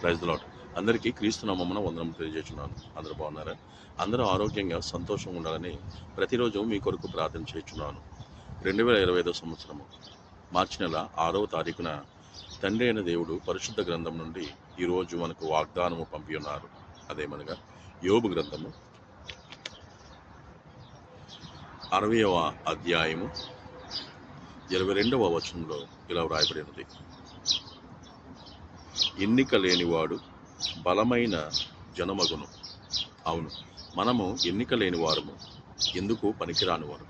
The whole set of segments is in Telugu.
ప్రైజ్ లాట్ అందరికీ క్రీస్తు నామమున వందనం తెలియజేస్తున్నాను. అందరూ బాగున్నారా? అందరూ ఆరోగ్యంగా సంతోషంగా ఉండాలని ప్రతిరోజు మీ కొరకు ప్రార్థన చేస్తున్నాను. రెండు వేల ఇరవై ఐదో సంవత్సరము మార్చి నెల ఆరవ తారీఖున తండ్రి అయిన దేవుడు పరిశుద్ధ గ్రంథం నుండి ఈరోజు మనకు వాగ్దానము పంపి ఉన్నారు అదేమనగా యోబు గ్రంథము అరవయవ అధ్యాయము ఇరవై రెండవ వచనంలో ఇలా వ్రాయబడినది. ఎన్నిక లేనివాడు బలమైన జనమగును. అవును మనము ఎన్నిక లేని వారము ఎందుకు పనికిరాని వారు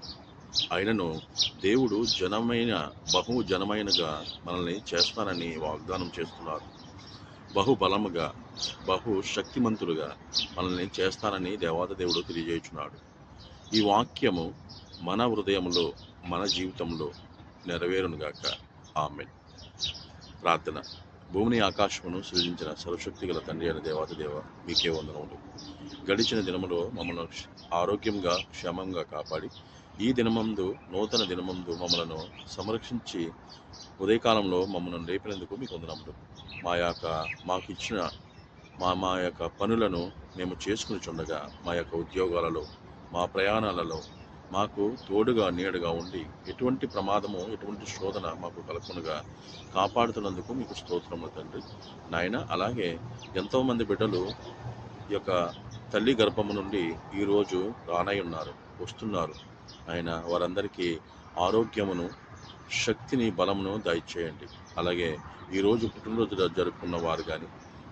అయినను దేవుడు జనమైన బహు జనమైనగా మనల్ని చేస్తానని వాగ్దానం చేస్తున్నారు. బహు బలముగా బహు శక్తిమంతులుగా మనల్ని చేస్తానని దేవాత దేవుడు తెలియజేస్తున్నాడు ఈ వాక్యము మన హృదయంలో మన జీవితంలో నెరవేరునుగాక. ఆమెన్. ప్రార్థన. భూమిని ఆకాశమును సృజించిన సర్వశక్తి గల తండ్రి అయిన దేవాత మీకే వందనములు. గడిచిన దినములో మమ్మల్ని ఆరోగ్యంగా క్షేమంగా కాపాడి ఈ దినమందు నూతన దినమందు మమ్మలను సంరక్షించి ఉదయకాలంలో మమ్మల్ని లేపినందుకు మీకు వందనములు. మా యొక్క మాకు ఇచ్చిన మా మా యొక్క పనులను మేము చేసుకుని చుండగా మా యొక్క ఉద్యోగాలలో మా ప్రయాణాలలో మాకు తోడుగా నీడగా ఉండి ఎటువంటి ప్రమాదము ఎటువంటి శోధన మాకు కలగకుండా కాపాడుతున్నందుకు మీకు స్తోత్రములు తండ్రి. నాయన అలాగే ఎంతోమంది బిడ్డలు ఈ యొక్క తల్లి గర్భము నుండి ఈరోజు రానై ఉన్నారు వస్తున్నారు. ఆయన వారందరికీ ఆరోగ్యమును శక్తిని బలమును దయచేయండి. అలాగే ఈరోజు పుట్టినరోజు జరుపుకున్న వారు కానీ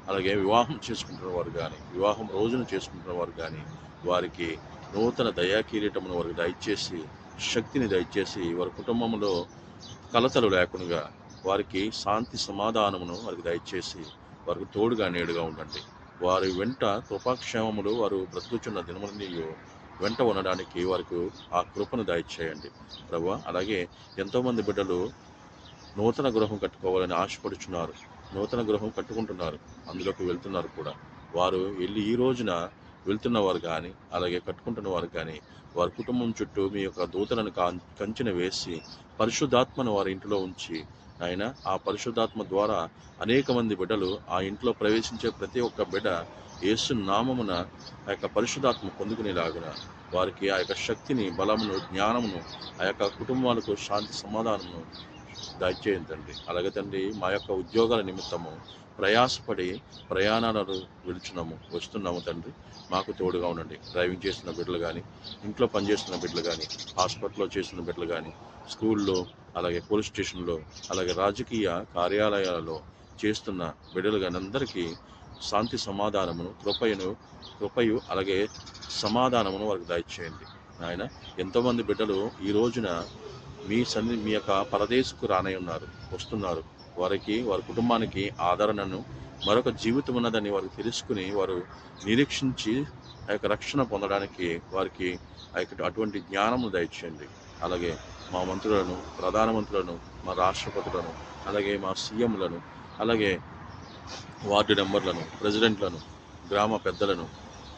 అలాగే వివాహం చేసుకుంటున్న వారు కానీ వివాహం రోజున చేసుకుంటున్న వారు కానీ వారికి నూతన దయాకీరీటమును వారికి దయచేసి శక్తిని దయచేసి వారి కుటుంబంలో కలతలు లేకుండా వారికి శాంతి సమాధానమును వారికి దయచేసి వారికి తోడుగా నేడుగా ఉండండి. వారి వెంట కృపాక్షేమములు వారు బ్రతుకుచున్న దినములని వెంట ఉండడానికి వారికి ఆ కృపను దయచేయండి. ప్రభు అలాగే ఎంతోమంది బిడ్డలు నూతన గృహం కట్టుకోవాలని ఆశపడుచున్నారు నూతన గృహం కట్టుకుంటున్నారు అందులోకి వెళ్తున్నారు కూడా. వారు వెళ్ళి ఈ రోజున వెళ్తున్న వారు కానీ అలాగే కట్టుకుంటున్న వారు కానీ వారి కుటుంబం చుట్టూ మీ యొక్క దూతలను కాం కంచెన వేసి పరిశుద్ధాత్మను వారి ఇంట్లో ఉంచి ఆయన ఆ పరిశుద్ధాత్మ ద్వారా అనేక మంది బిడ్డలు ఆ ఇంట్లో ప్రవేశించే ప్రతి ఒక్క బిడ్డ యేసు నామమున ఆ యొక్క పరిశుధాత్మ పొందుకునేలాగున వారికి ఆ యొక్క శక్తిని బలమును జ్ఞానమును ఆ యొక్క కుటుంబాలకు శాంతి సమాధానమును దయచేయండి తండ్రి. అలాగే తండ్రి మా యొక్క ఉద్యోగాల నిమిత్తము ప్రయాసపడి ప్రయాణాలను వెళుచున్నాము వస్తున్నాము తండ్రి. మాకు తోడుగా ఉండండి. డ్రైవింగ్ చేసిన బిడ్డలు కానీ ఇంట్లో పనిచేస్తున్న బిడ్డలు కానీ హాస్పిటల్లో చేసిన బిడ్డలు కానీ స్కూల్లో అలాగే పోలీస్ స్టేషన్లో అలాగే రాజకీయ కార్యాలయాలలో చేస్తున్న బిడ్డలు కానీ అందరికీ శాంతి సమాధానమును కృపయను కృపయు అలాగే సమాధానమును వారికి దయచేయండి. ఆయన ఎంతోమంది బిడ్డలు ఈ రోజున మీ సన్ని మీ యొక్క పరదేశకు రానై ఉన్నారు వస్తున్నారు. వారికి వారి కుటుంబానికి ఆదరణను మరొక జీవితం ఉన్నదని వారు తెలుసుకుని వారు నిరీక్షించి ఆ యొక్క రక్షణ పొందడానికి వారికి ఆ యొక్క అటువంటి జ్ఞానము దయచేయండి. అలాగే మా మంత్రులను ప్రధానమంత్రులను మా రాష్ట్రపతులను అలాగే మా సీఎంలను అలాగే వార్డు నెంబర్లను ప్రెసిడెంట్లను గ్రామ పెద్దలను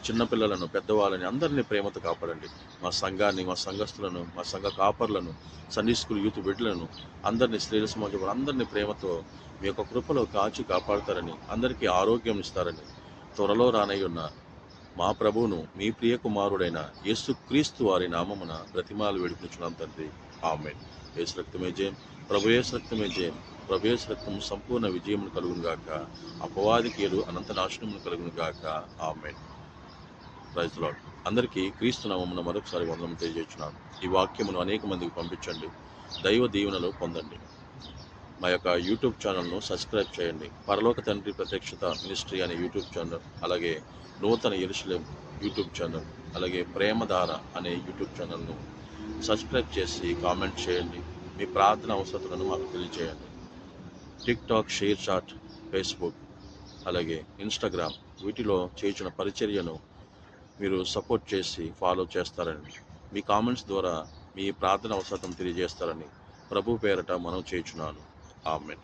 చిన్నపిల్లలను పెద్దవాళ్ళని అందరినీ ప్రేమతో కాపాడండి. మా సంఘాన్ని మా సంఘస్థులను మా సంఘ కాపర్లను సన్నీ స్కూల్ యూత్ బిడ్డలను అందరినీ స్త్రీల సమాజం అందరినీ ప్రేమతో మీ యొక్క కృపలో కాచి కాపాడతారని అందరికీ ఆరోగ్యం ఇస్తారని త్వరలో రానై ఉన్న మా ప్రభువును మీ ప్రియ కుమారుడైన యేసు క్రీస్తు వారి నామమున ప్రతిమాలు వేడుకునిచున్నాం తండ్రి. ఆమె యేసు రక్తమే జయం. ప్రభు యేసు రక్తమే జయం. ప్రభు యేసు రక్తం సంపూర్ణ విజయమును కలుగును గాక అపవాది కీడు అనంత నాశనమును కలుగును గాక ఆమె ప్రైజ్ లాడ్ అందరికీ క్రీస్తు నామమున మరొకసారి వందనం తెలియజేస్తున్నాను. ఈ వాక్యమును అనేక మందికి పంపించండి. దైవ దీవెనలు పొందండి. మా యొక్క యూట్యూబ్ ఛానల్ను సబ్స్క్రైబ్ చేయండి. పరలోక తండ్రి ప్రత్యక్షత మినిస్ట్రీ అనే యూట్యూబ్ ఛానల్ అలాగే నూతన ఎరుసలేం యూట్యూబ్ ఛానల్ అలాగే ప్రేమధార అనే యూట్యూబ్ ఛానల్ను సబ్స్క్రైబ్ చేసి కామెంట్ చేయండి. మీ ప్రార్థన అవసరతలను మాకు తెలియజేయండి. TikTok ShareChat Facebook అలాగే ఇన్స్టాగ్రామ్ వీటిలో చేసిన పరిచర్యను మీరు సపోర్ట్ చేసి ఫాలో చేస్తారని మీ కామెంట్స్ ద్వారా మీ ప్రార్థన అవసరం తెలియజేస్తారని ప్రభు పేరట మనం చేయుచున్నాను. ఆమెన్.